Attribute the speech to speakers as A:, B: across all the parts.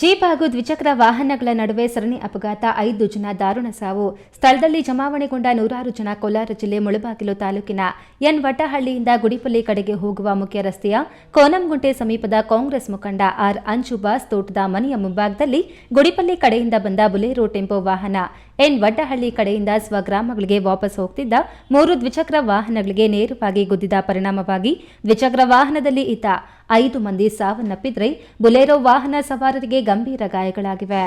A: Jeep ಹಾಗೂ ದ್ವಿಚಕ್ರ ವಾಹನಗಳ ನಡುವೆ ಸರಣಿ ಅಪಘಾತ, ಐದು ಜನ ದಾರುಣ ಸಾವು. ಸ್ಥಳದಲ್ಲಿ ಜಮಾವಣೆಗೊಂಡ ನೂರಾರು ಜನ ಕೋಲಾರ ಜಿಲ್ಲೆ ಮುಳಬಾಗಿಲು ತಾಲೂಕಿನ ಎನ್ ವಟಹಳ್ಳಿಯಿಂದ ಗುಡಿಪಲ್ಲಿ ಕಡೆಗೆ ಹೋಗುವ ಮುಖ್ಯ ರಸ್ತೆಯ ಕೋನಂಗುಂಟೆ ಸಮೀಪದ ಕಾಂಗ್ರೆಸ್ ಮುಖಂಡ ಆರ್ ಅಂಜುಬಾಸ್ ತೋಟದ ಮನೆಯ ಮುಂಭಾಗದಲ್ಲಿ ಗುಡಿಪಲ್ಲಿ ಕಡೆಯಿಂದ ಬಂದ ಬುಲೆರೋ ಟೆಂಪೋ ವಾಹನ. ಎನ್ ವಡ್ಡಹಳ್ಳಿ ಕಡೆಯಿಂದ ಸ್ವಗ್ರಾಮಗಳಿಗೆ ವಾಪಸ್ ಹೋಗ್ತಿದ್ದ ಮೂರು ದ್ವಿಚಕ್ರ ವಾಹನಗಳಿಗೆ ನೇರವಾಗಿ ಗುದ್ದಿದ ಪರಿಣಾಮವಾಗಿ ದ್ವಿಚಕ್ರ ವಾಹನದಲ್ಲಿ ಇದ್ದ ಐದು ಮಂದಿ ಸಾವನ್ನಪ್ಪಿದ್ರೆ ಬುಲೆರೋ ವಾಹನ ಸವಾರರಿಗೆ ಗಂಭೀರ ಗಾಯಗಳಾಗಿವೆ.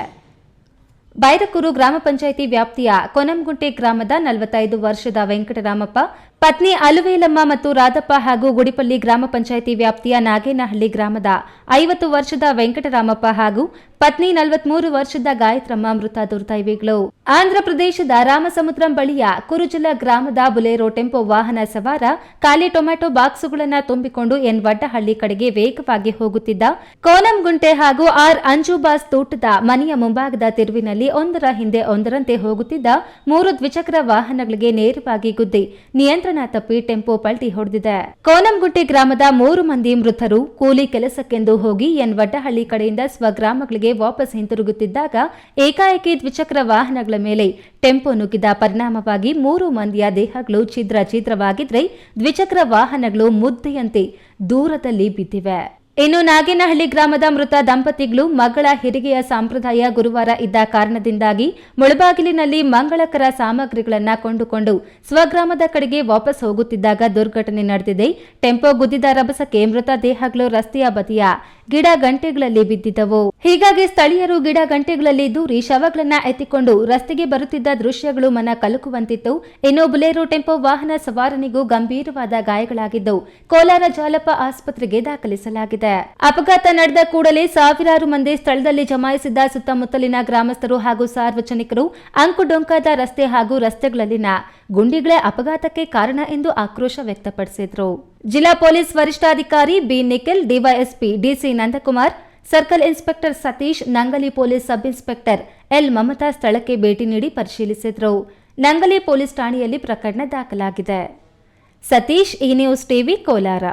A: ಬೈರಕೂರು ಗ್ರಾಮ ಪಂಚಾಯಿತಿ ವ್ಯಾಪ್ತಿಯ ಕೊನಂಗುಂಟೆ ಗ್ರಾಮದ ನಲವತ್ತೈದು ವರ್ಷದ ವೆಂಕಟರಾಮಪ್ಪ ಪತ್ನಿ ಅಲುವೇಲಮ್ಮ ಮತ್ತು ರಾಧಪ್ಪ ಹಾಗೂ ಗುಡಿಪಲ್ಲಿ ಗ್ರಾಮ ಪಂಚಾಯಿತಿ ವ್ಯಾಪ್ತಿಯ ನಾಗೇನಹಳ್ಳಿ ಗ್ರಾಮದ ಐವತ್ತು ವರ್ಷದ ವೆಂಕಟರಾಮಪ್ಪ ಹಾಗೂ ಪತ್ನಿ ನಲವತ್ಮೂರು ವರ್ಷದ ಗಾಯತ್ರಮ್ಮ ಮೃತ ದುರ್ದೈವಿಗಳು. ಆಂಧ್ರಪ್ರದೇಶದ ರಾಮಸಮುದ್ರಂ ಬಳಿಯ ಕುರುಜಲ ಗ್ರಾಮದ ಬುಲೆರೋ ಟೆಂಪೋ ವಾಹನ ಸವಾರ ಖಾಲಿ ಟೊಮ್ಯಾಟೊ ಬಾಕ್ಸುಗಳನ್ನು ತುಂಬಿಕೊಂಡು ಎನ್ ವಡ್ಡಹಳ್ಳಿ ಕಡೆಗೆ ವೇಗವಾಗಿ ಹೋಗುತ್ತಿದ್ದ ಕೋನಂಗುಂಟೆ ಹಾಗೂ ಆರ್ ಅಂಜುಬಾಸ್ ತೋಟದ ಮನೆಯ ಮುಂಭಾಗದ ತಿರುವಿನಲ್ಲಿ ಒಂದರ ಹಿಂದೆ ಒಂದರಂತೆ ಹೋಗುತ್ತಿದ್ದ ಮೂರು ದ್ವಿಚಕ್ರ ವಾಹನಗಳಿಗೆ ನೇರವಾಗಿ ಗುದ್ದಿ ನಿಯಂತ್ರಣ ತಪ್ಪಿ ಟೆಂಪೋ ಪಲ್ಟಿ ಹೊಡೆದಿದೆ. ಕೋನಂಗುಟ್ಟಿ ಗ್ರಾಮದ ಮೂರು ಮಂದಿ ಮೃತರು ಕೂಲಿ ಕೆಲಸಕ್ಕೆಂದು ಹೋಗಿ ಎನ್ ವಡ್ಡಹಳ್ಳಿ ಕಡೆಯಿಂದ ಸ್ವಗ್ರಾಮಗಳಿಗೆ ವಾಪಸ್ ಹಿಂತಿರುಗುತ್ತಿದ್ದಾಗ ಏಕಾಏಕಿ ದ್ವಿಚಕ್ರ ವಾಹನಗಳ ಮೇಲೆ ಟೆಂಪೋ ನುಗ್ಗಿದ ಪರಿಣಾಮವಾಗಿ ಮೂರು ಮಂದಿಯ ದೇಹಗಳು ಛಿದ್ರ ಛಿದ್ರವಾಗಿದ್ರೆ ದ್ವಿಚಕ್ರ ವಾಹನಗಳು ಮುದ್ದೆಯಂತೆ ದೂರದಲ್ಲಿ ಬಿದ್ದಿವೆ. ಇನ್ನು ನಾಗೇನಹಳ್ಳಿ ಗ್ರಾಮದ ಮೃತ ದಂಪತಿಗಳು ಮಗಳ ಹೆರಿಗೆಯ ಸಂಪ್ರದಾಯ ಗುರುವಾರ ಇದ್ದ ಕಾರಣದಿಂದಾಗಿ ಮುಳಬಾಗಿಲಿನಲ್ಲಿ ಮಂಗಳಕರ ಸಾಮಗ್ರಿಗಳನ್ನ ಕೊಂಡುಕೊಂಡು ಸ್ವಗ್ರಾಮದ ಕಡೆಗೆ ವಾಪಸ್ ಹೋಗುತ್ತಿದ್ದಾಗ ದುರ್ಘಟನೆ ನಡೆದಿದೆ. ಟೆಂಪೋ ಗುದ್ದಿದ ರಭಸಕ್ಕೆ ಮೃತ ದೇಹಗಳು ರಸ್ತೆಯ ಬದಿಯ ಗಿಡ ಗಂಟೆಗಳಲ್ಲಿ ಬಿದ್ದಿದ್ದವು. ಹೀಗಾಗಿ ಸ್ಥಳೀಯರು ಗಿಡ ಗಂಟೆಗಳಲ್ಲಿ ದೂರಿ ಶವಗಳನ್ನ ಎತ್ತಿಕೊಂಡು ರಸ್ತೆಗೆ ಬರುತ್ತಿದ್ದ ದೃಶ್ಯಗಳು ಮನ ಕಲುಕುವಂತಿತ್ತು. ಇನ್ನು ಬುಲೆರೋ ಟೆಂಪೋ ವಾಹನ ಸವಾರನಿಗೂ ಗಂಭೀರವಾದ ಗಾಯಗಳಾಗಿದ್ದವು ಕೋಲಾರ ಜಾಲಪ ಆಸ್ಪತ್ರೆಗೆ ದಾಖಲಿಸಲಾಗಿದೆ. ಅಪಘಾತ ನಡೆದ ಕೂಡಲೇ ಸಾವಿರಾರು ಮಂದಿ ಸ್ಥಳದಲ್ಲಿ ಜಮಾಯಿಸಿದ್ದ ಸುತ್ತಮುತ್ತಲಿನ ಗ್ರಾಮಸ್ಥರು ಹಾಗೂ ಸಾರ್ವಜನಿಕರು ಅಂಕುಡೊಂಕಾದ ರಸ್ತೆ ಹಾಗೂ ರಸ್ತೆಗಳಲ್ಲಿನ ಗುಂಡಿಗಳೇ ಅಪಘಾತಕ್ಕೆ ಕಾರಣ ಎಂದು ಆಕ್ರೋಶ ವ್ಯಕ್ತಪಡಿಸಿದರು. ಜಿಲ್ಲಾ ಪೊಲೀಸ್ ವರಿಷ್ಠಾಧಿಕಾರಿ B Nikhil, DYSP DC Nandakumar, circle inspector Satish, Nangali police sub inspector L Mamata ಸ್ಥಳಕ್ಕೆ ಭೇಟಿ ನೀಡಿ ಪರಿಶೀಲಿಸಿದರು. ನಂಗಲಿ ಪೊಲೀಸ್ ಠಾಣೆಯಲ್ಲಿ ಪ್ರಕರಣ ದಾಖಲಾಗಿದೆ. ಸತೀಶ್ ಈ ನ್ಯೂಸ್ ಟಿವಿ, ಕೋಲಾರ.